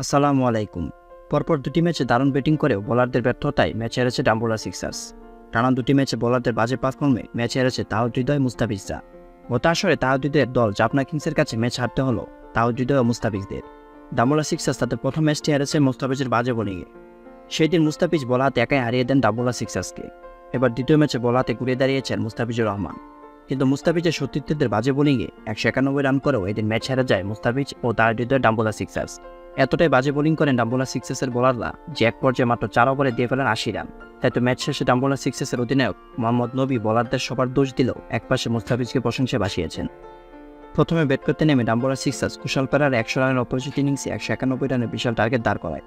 আসসালামু আলাইকুম। পরপর দুটি ম্যাচে দারুণ ব্যাটিং করেও বোলারদের ব্যর্থতায় ম্যাচ হেরেছে ডাম্বোলা সিক্সার্স। টানা দুটি ম্যাচে বোলারদের বাজে পারফর্মে ম্যাচ হেরেছে তাও হৃদয় মুস্তাফিজরা। গত আসরে তাও হৃদয়ের দল জাপনা কিংসের কাছে ম্যাচ হারতে হলো তাও হৃদয় ও মুস্তাফিজদের। ডাম্বোলা সিক্সার্স তাদের প্রথম ম্যাচটি হেরেছে মুস্তাফিজের বাজে বোলিংয়ে। সেই দিন মুস্তাফিজ বলাতে একাই হারিয়ে দেন ডাম্বোলা সিক্সার্সকে। এবার দ্বিতীয় ম্যাচে বলাতে ঘুরে দাঁড়িয়েছেন মুস্তাফিজুর রহমান। কিন্তু মুস্তাফিজের সতীর্থদের বাজে বোলিংয়ে একশো একানব্বই রান করেও এদিন ম্যাচ হেরে যায় মুস্তাফিজ ও তার হৃদয় ডাম্বোলা সিক্সার্স। এতটাই বাজে বোলিং করেন ডাম্বোলা সিক্সেসের বোলাররা যে এক পর্যায়ে মাত্র চার ওভারে দিয়ে ফেলেন আশি রান তাই তো ম্যাচ শেষে ডাম্বোলা সিক্সেসের অধিনায়ক মোহাম্মদ নবী বোলারদের সবার দোষ দিলেও একপাশে মুস্তাফিজকে প্রশংসায় বাসিয়েছেন প্রথমে ব্যাট করতে নেমে ডাম্বোলা সিক্সার্স কুশাল পেরার একশো রানের অপোজিট ইনিংসে একশো একানব্বই রানের বিশাল টার্গেট দাঁড় করায়।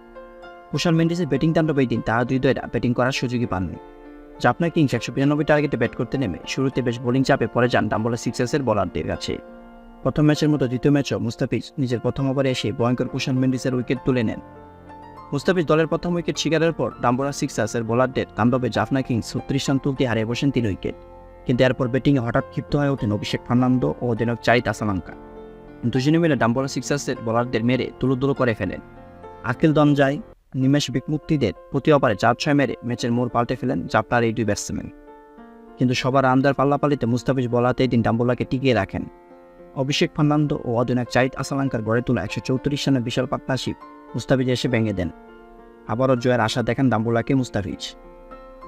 কুশাল মেন্ডিসের ব্যাটিং তাণ্ডব এই দিন তারা দুই দয়রা ব্যাটিং করার সুযোগই পাননি। জাপনা কিংস একশো বিরানব্বই টার্গেটে ব্যাট করতে নেমে শুরুতে বেশ বোলিং চাপে পরে যান ডাম্বোলা সিক্সেসের বোলারদের কাছে। প্রথম ম্যাচের মতো দ্বিতীয় ম্যাচও মুস্তাফিজ নিজের প্রথম ওভারে এসে ভয়ঙ্কর কুশান মেন্ডিসের উইকেট তুলে নেন। মুস্তাফিজ দলের প্রথম উইকেট শিকারের পর ডাম্বোরা সিক্সার্সের বোলারদের তাণ্ডবে জাফনা কিংস ছত্রিশ রান তুলতে হারিয়ে বসেন তিন উইকেট। কিন্তু এরপর ব্যাটিংয়ে হঠাৎ ক্ষিপ্ত হয়ে ওঠেন অভিষেক ফার্নান্দো ও অধিনায়ক চারিত আসালাঙ্কা। দুজনে মিলে ডাম্বোরা সিক্সার্সের বোলারদের মেরে তুলুদুলু করে ফেলেন। আকিল দনজাই নিমেষ বিকমুক্তিদের প্রতি ওভারে চার ছয় মেরে ম্যাচের মোড় পাল্টে ফেলেন জাপটার এই দুই ব্যাটসম্যান। কিন্তু সবার আমদার পাল্লাপালিতে মুস্তাফিজ বলাতে এই দিন ডাম্বোলাকে টিকিয়ে রাখেন। অভিষেক ফার্নান্দো ও অধিনায়ক চাইত আসালাঙ্কার গড়ে তোলা একশো চৌত্রিশ রানের বিশাল পার্টনারশিপ মুস্তাফিজ এসে ভেঙে দেন। আবারও জয়ের আশা দেখান ডাম্বুলাকে মুস্তাফিজ।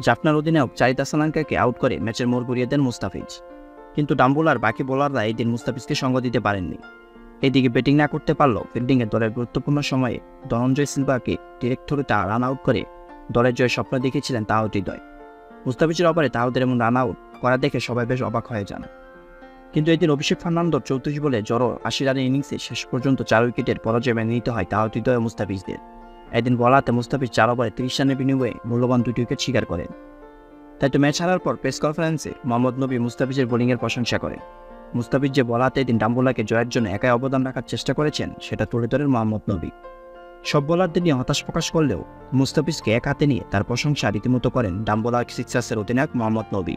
জাফনার অধিনায়ক চাইত আসালাঙ্কাকে আউট করে ম্যাচের মোড় ঘুরিয়ে দেন মুস্তাফিজ। কিন্তু ডাম্বুলার বাকি বোলাররা এই দিন মুস্তাফিজকে সঙ্গ দিতে পারেননি। এদিকে ব্যাটিং না করতে পারলেও ফিল্ডিংয়ে দলের গুরুত্বপূর্ণ সময়ে ধনঞ্জয় সিলভাকে ডিরেক্ট থ্রুতে রান আউট করে দলের জয় স্বপ্ন দেখেছিলেন তাও হৃদয়। মুস্তাফিজের অপারে তাহদের এমন রান আউট করা দেখে সবাই বেশ অবাক হয়ে যান। কিন্তু এদিন অভিষেক ফার্নান্দোর চৌত্রিশ বলে জড়ো আশি রানের ইনিংসে শেষ পর্যন্ত চার উইকেটের পরাজয় মেনে নিতে হয় তাও হৃদয় মুস্তাফিজদের। এদিন বলাতে মুস্তাফিজ চার ওভারে তিরিশ রানের বিনিময়ে মূল্যবান দুটি উইকেট শিকার করেন। তাই তো ম্যাচ হারার পর প্রেস কনফারেন্সে মোহাম্মদ নবী মুস্তাফিজের বোলিংয়ের প্রশংসা করেন মুস্তাফিজ যে বলাতে এদিন ডাম্বোলাকে জয়ের জন্য একাই অবদান রাখার চেষ্টা করেছেন, সেটা তুলে ধরেন মোহাম্মদ নবী। সব বোলারদের নিয়ে হতাশ প্রকাশ করলেও মুস্তাফিজকে এক হাতে নিয়ে তার প্রশংসা রীতিমতো করেন ডাম্বোলা সিক্সার্সের অধিনায়ক মোহাম্মদ নবী।